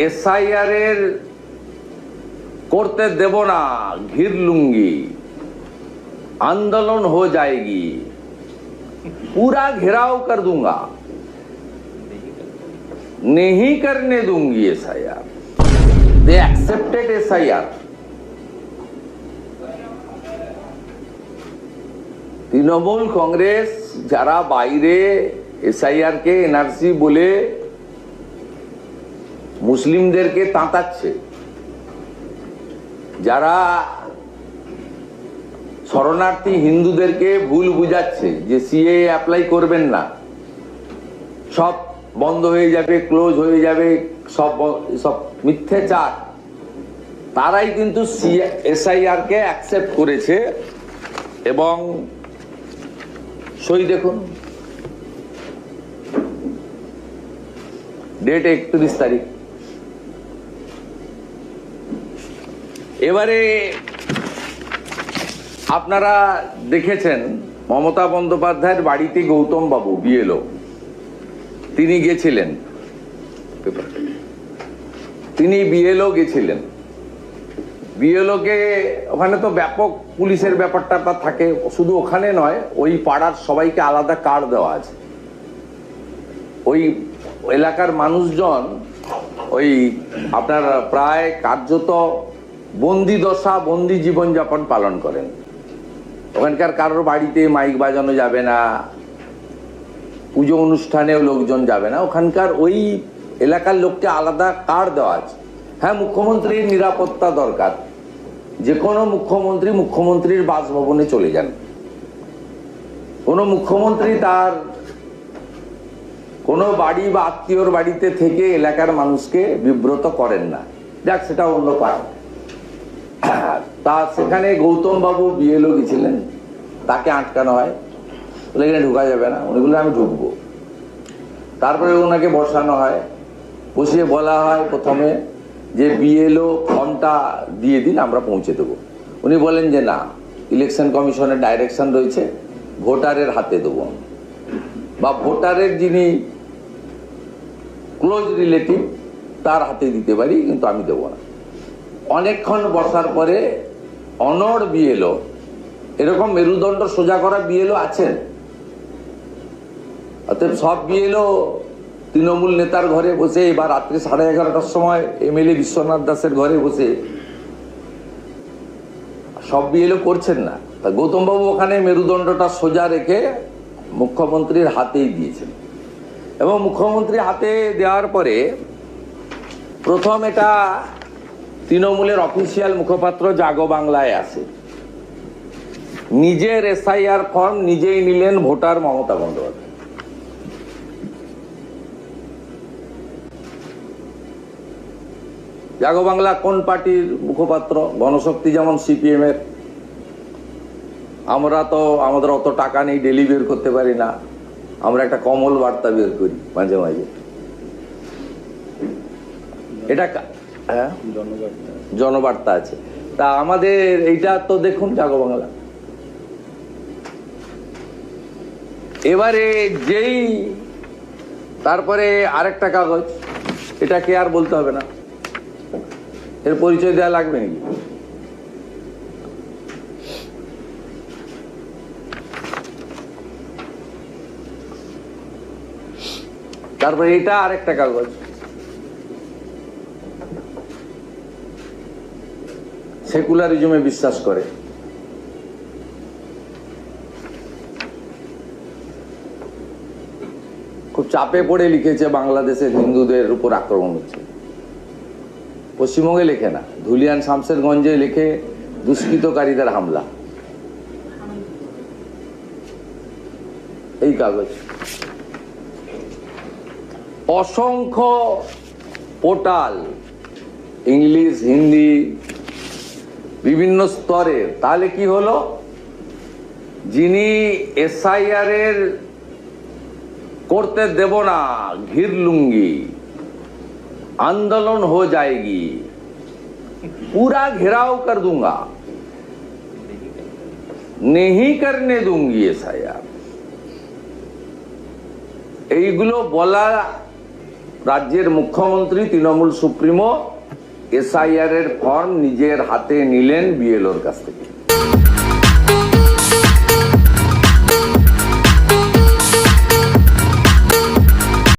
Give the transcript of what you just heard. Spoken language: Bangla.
এসআইআর এর করতে দেব না ঘির লুঙ্গি आंदोलन हो जाएगी पूरा घेराव कर दूंगा नहीं करने दूंगी S I R they accepted S I R Trinamool Congress যারা বাইরে এসআইআর কে এনআরসি বলে মুসলিমদেরকে তাঁতাচ্ছে। যারা শরণার্থী হিন্দুদেরকে ভুল বুঝাচ্ছে যে সিএ অ্যাপ্লাই করবেন না, সব বন্ধ হয়ে যাবে ক্লোজ হয়ে যাবে, সব সব মিথ্যে চার তারাই কিন্তু এসআইআর কে অ্যাকসেপ্ট করেছে এবং সই দেখুন। ডেট একত্রিশ তারিখ। এবারে আপনারা দেখেছেন মমতা বন্দ্যোপাধ্যায়ের বাড়িতে গৌতম বাবু বিএলও তিনি গেছিলেন। তিনি বিএলও গেছিলেন। বিএলওকে ওখানে তো ব্যাপক পুলিশের ব্যাপারটা থাকে, শুধু ওখানে নয়, ওই পাড়ার সবাইকে আলাদা কার্ড দেওয়া আছে। ওই এলাকার মানুষজন, ওই আপনার প্রায় কার্যত বন্দি দশা, বন্দি জীবনযাপন পালন করেন। ওখানকার কারোর বাড়িতে মাইক বাজানো যাবে না, পুজো অনুষ্ঠানেও লোকজন যাবে না। ওখানকার ওই এলাকার লোককে আলাদা কার দেওয়া আছে? হ্যাঁ মুখ্যমন্ত্রীর নিরাপত্তা দরকার। যে কোনো মুখ্যমন্ত্রী মুখ্যমন্ত্রীর বাসভবনে চলে যান। কোনো মুখ্যমন্ত্রী তার কোনো বাড়ি বা আত্মীয়র বাড়িতে থেকে এলাকার মানুষকে বিব্রত করেন না। যাক সেটা অন্য পায় তা সেখানে গৌতম বাবু বিএলও গেছিলেন। তাকে আটকানো হয়। বলে, এখানে ঢোকা যাবে না। উনি বললেন, আমি ঢুকবো। তারপরে ওনাকে বসানো হয়। বসিয়ে বলা হয় প্রথমে যে, বিএলও ফর্মটা দিয়ে দিন, আমরা পৌঁছে দেবো। উনি বলেন যে, না, ইলেকশন কমিশনের ডাইরেকশন রয়েছে, ভোটারের হাতে দেবো বা ভোটারের যিনি ক্লোজ রিলেটিভ, তার হাতে দিতে পারি, কিন্তু আমি দেবো না। অনেকক্ষণ বসার পরে অনড় বিএলও। এরকম মেরুদণ্ড সোজা করা বিএলও আছেন? অতএব সব বিএলও তৃণমূল নেতার ঘরে বসে বা রাত্রি সাড়ে এগারোটার সময় এমএলএ বিশ্বনাথ দাসের ঘরে বসে সব বিএলও করছেন না। তা গৌতমবাবু ওখানে মেরুদণ্ডটা সোজা রেখে মুখ্যমন্ত্রীর হাতেই দিয়েছেন। এবং মুখ্যমন্ত্রী হাতে দেওয়ার পরে প্রথম এটা তৃণমূলের অফিসিয়াল মুখপাত্র জাগো বাংলায় আসে নিজের এসআইআর ফর্ম নিজেই নিলেন ভোটার মমতা বন্দ্যোপাধ্যায়। জাগো বাংলা কোন পার্টির মুখপাত্র? গণশক্তি যেমন সিপিএম এর আমরা তো, আমাদের অত টাকা নেই, ডেলি বের করতে পারি না। আমরা একটা কমল বার্তা বের করি মাঝে মাঝে। এটা হ্যাঁ? জনবার্তা। আছে। তা আমাদের এইটা তো দেখুন জাগো বাংলা। এবারে যেই তারপরে আরেকটা কাগজ এটাকে আর বলতে হবে না। এর পরিচয় দেওয়া লাগবে নাকি? তারপরে এটা আরেকটা কাগজ। সেকুলারিজমে বিশ্বাস করে। খুব চাপে পড়ে লিখেছে বাংলাদেশের হিন্দুদের উপর আক্রমণ হচ্ছে। পশ্চিমবঙ্গে লেখে না, ধুলিয়ান শামসেরগঞ্জে লেখে দুষ্কৃতকারীদের হামলা। এই কাগজ। অসংখ্য পোর্টাল, ইংলিশ, হিন্দি বিভিন্ন স্তরে তাহলে কি হলো যিনি এসআইআর এর করতে দেব না ঘির লুঙ্গি आंदोलन हो जाएगी पूरा घेराव कर दूंगा नहीं करने दूंगी এসআইআর এইগুলো বলা রাজ্যের মুখ্যমন্ত্রী তৃণমূল সুপ্রিমো এসআইআর এর ফর্ম নিজের হাতে নিলেন বিএলওর কাছ থেকে।